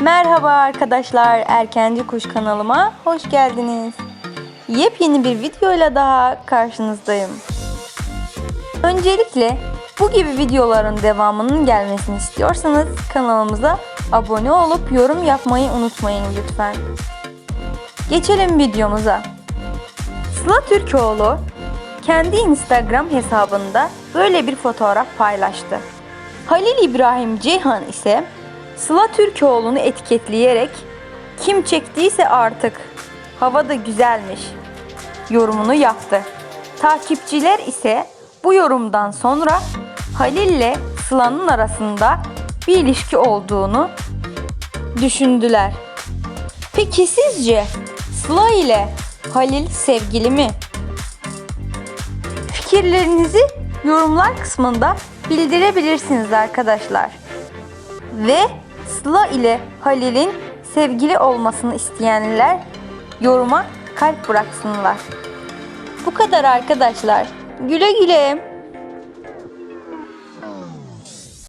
Merhaba arkadaşlar, Erkenci Kuş kanalıma hoş geldiniz. Yepyeni bir videoyla daha karşınızdayım. Öncelikle bu gibi videoların devamının gelmesini istiyorsanız kanalımıza abone olup yorum yapmayı unutmayın lütfen. Geçelim videomuza. Sıla Türkoğlu kendi Instagram hesabında böyle bir fotoğraf paylaştı. Halil İbrahim Ceyhan ise Sıla Türkoğlu'nu etiketleyerek kim çektiyse artık hava da güzelmiş yorumunu yaptı. Takipçiler ise bu yorumdan sonra Halil ile Sıla'nın arasında bir ilişki olduğunu düşündüler. Peki sizce Sıla ile Halil sevgili mi? Fikirlerinizi yorumlar kısmında bildirebilirsiniz arkadaşlar. Ve Sıla ile Halil'in sevgili olmasını isteyenler yoruma kalp bıraksınlar. Bu kadar arkadaşlar. Güle güle.